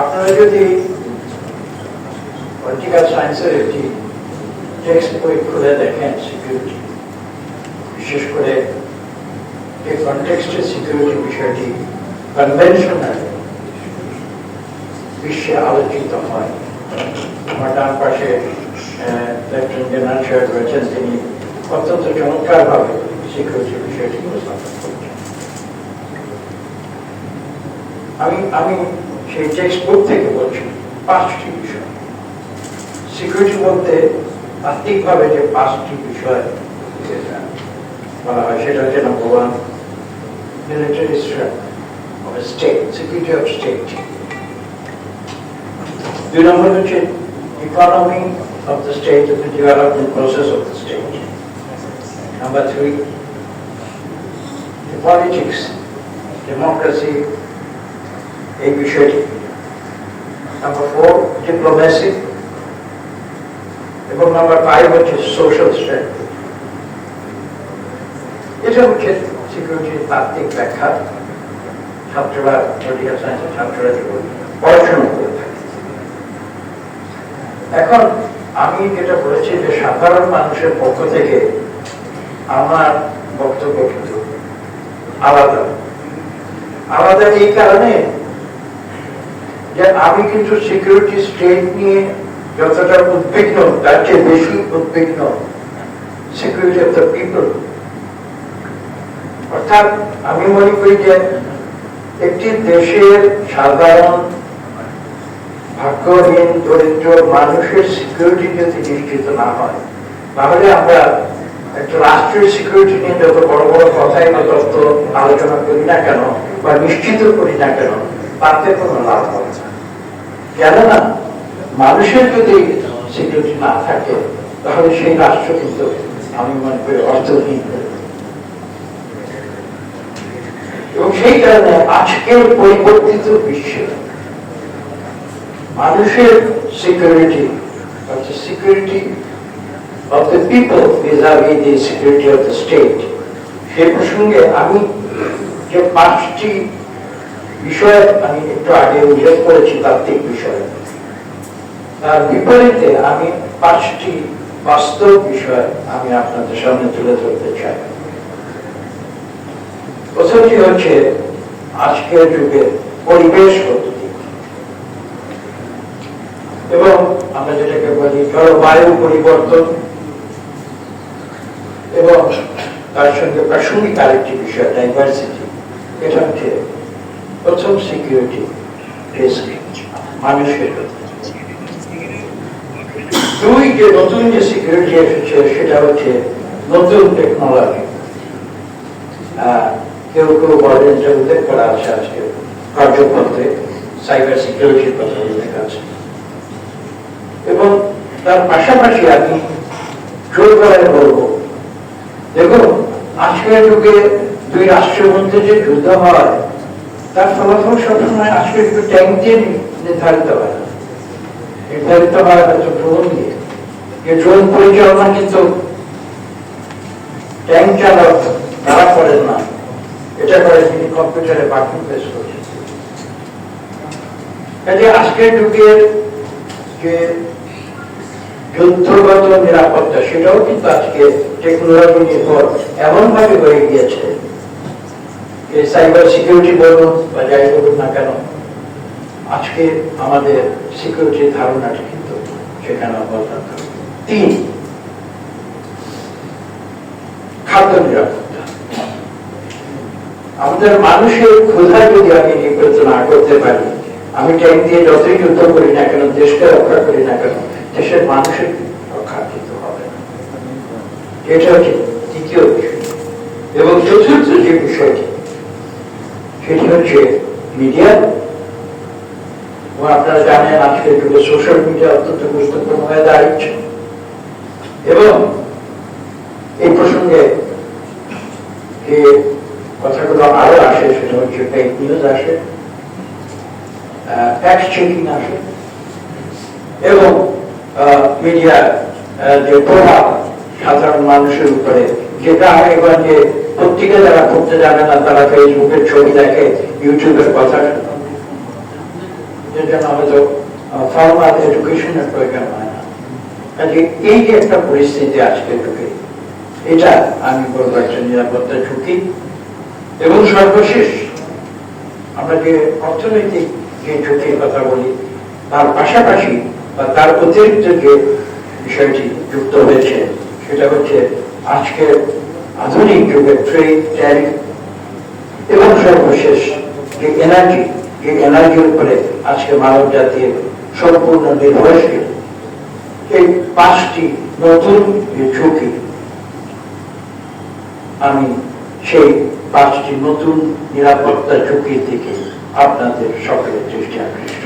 আপনারা যদি পলিটিক্যাল সায়েন্সের একটি টেক্সট বই খুলে দেখেন সিকিউরিটি বিশেষ করে যে কনটেক্সটে সিকিউরিটি বিষয়টি কনভেনশনাল বিশ্বে আলোচিত হয়। আমার ডান পাশে লেফটেন্যান্ট জেনারেল সাহেব রয়েছেন, তিনি অত্যন্ত চমৎকারভাবে সিকিউরিটি বিষয়টি উপস্থাপন করছেন। আমি আমি সেই টেক্সট বুক থেকে বলছি পাঁচটি বিষয়। সিকিউরিটি বলতে তাত্ত্বিকভাবে যে পাঁচটি বিষয় যেটা বলা হয়, সেটা হচ্ছে number one military strength of state security of state দুই নম্বর হচ্ছে economy of the state the development process of the state number three politics democracy এই বিষয়টি। নাম্বার ফোর ডিপ্লোমেসি এবং নাম্বার ফাইভ হচ্ছে সোশ্যাল হচ্ছে সিকিউরিটির তাত্ত্বিক ব্যাখ্যা, ছাত্ররা সায়েন্সের ছাত্ররা পড়াশোনা করে থাকে। এখন আমি যেটা বলেছি যে সাধারণ মানুষের পক্ষ থেকে আমার বক্তব্য কিন্তু আলাদা। আলাদা এই কারণে যে আমি কিন্তু সিকিউরিটি স্টেট নিয়ে যতটা উদ্বিগ্ন, তার চেয়ে বেশি উদ্বিগ্ন সিকিউরিটি অফ দ্য পিপল অর্থাৎ আমি মনে করি যে একটি দেশের সাধারণ, ভাগ্যহীন, দরিদ্র মানুষের সিকিউরিটি যদি নিশ্চিত না হয়। তাহলে আমরা একটা রাষ্ট্রীয় সিকিউরিটি নিয়ে যত বড় বড় কথাই বা তত্ত্ব আলোচনা করি না কেন, বা নিশ্চিত করি না কেন তাতে কোনো লাভ হবে না। কেননা, মানুষের যদি সিকিউরিটি না থাকে, তাহলে সেই রাষ্ট্র কিন্তু আমি মনে করি অর্থহীন এবং সেই কারণে আজকের পরিবর্তিত বিশ্বে মানুষের সিকিউরিটি, অর্থাৎ security of the people vis-a-vis the security of the state, সে প্রসঙ্গে আমি যে পাঁচটি বিষয় আমি একটু আগে উল্লেখ করেছি তাত্ত্বিক বিষয়। তার বিপরীতে আমি পাঁচটি বাস্তব বিষয় আমি আপনাদের সামনে তুলে ধরতে চাই। প্রথমটি হচ্ছে, আজকের যুগে পরিবেশ পদ্ধতি। এবং আমরা যেটাকে বলি জলবায়ু পরিবর্তন এবং তার সঙ্গে প্রাসঙ্গিক আরেকটি বিষয় ডাইভার্সিটি এটা হচ্ছে প্রথম সিকিউরিটি মানুষের দুই যে নতুন যে সিকিউরিটি এসেছে, সেটা হচ্ছে নতুন টেকনোলজি কেউ কেউ বলেন যে উল্লেখ করা আছে আজকে কার্যপত্রে সাইবার সিকিউরিটির কথা উল্লেখ আছে। এবং তার পাশাপাশি আমি জোর করে বলব, দেখুন, আজকের যুগে দুই রাষ্ট্রের মধ্যে যে যুদ্ধ হয় তার ফলাফল সবসময় যুগে ট্যাঙ্ক দিয়ে নির্ধারিত হয়। নির্ধারিত হয় হয়তো ড্রোন দিয়ে। যে ড্রোন পরিচালনা কিন্তু ট্যাঙ্ক চালক তারা করেন না। এটা করে তিনি কম্পিউটারে বাকি প্রেস করছেন। কাজে আজকের যুগের যে যুদ্ধগত নিরাপত্তা, সেটাও কিন্তু আজকে টেকনোলজি নির্ভর এমন ভাবে হয়ে গিয়েছে সাইবার সিকিউরিটি বলুন বা যাই বলুন না কেন, আজকে আমাদের সিকিউরিটির ধারণাটি কিন্তু সেখানে অবদান তিন, খাদ্য নিরাপত্তা। আমাদের মানুষের ক্ষুধা যদি আমি নিবৃত্ত না করতে পারি, আমি ট্যাঙ্ক দিয়ে যতই যুদ্ধ করি না কেন, দেশকে রক্ষা করি না কেন, দেশের মানুষের রক্ষা কিন্তু হবে না। এটা হচ্ছে তৃতীয় বিষয়। এবং চতুর্থ যে বিষয়টি সেটি হচ্ছে মিডিয়া এবং আপনারা জানেন আজকের যুগে সোশ্যাল মিডিয়া অত্যন্ত গুরুত্বপূর্ণ হয়ে দাঁড়িয়েছে। এবং এই প্রসঙ্গে যে কথাগুলো আরও আসে, সেটা হচ্ছে ফেক নিউজ আসে ফ্যাক্ট চেকিং আসে, এবং মিডিয়ার যে প্রভাব সাধারণ মানুষের উপরে। যেটা এবার যে পত্রিকা যারা পড়তে জানে না, তারা ফেসবুকের ছবি দেখে, ইউটিউবের কথা এটা আমি নিরাপত্তা ঝুঁকি। এবং সর্বশেষ, আমরা যে অর্থনৈতিক যে ঝুঁকির কথা বলি, তার পাশাপাশি বা তার অতিরিক্ত যে বিষয়টি যুক্ত হয়েছে সেটা হচ্ছে আজকের আধুনিক যুগে ট্রেড ট্যারিফ এবং সর্বশেষ যে এনার্জি যে এনার্জির উপরে আজকে মানব জাতির সম্পূর্ণ নির্ভরশীল। এই পাঁচটি নতুন যে ঝুঁকি, আমি সেই পাঁচটি নতুন নিরাপত্তা ঝুঁকির দিকে আপনাদের সকলের দৃষ্টি আকৃষ্ট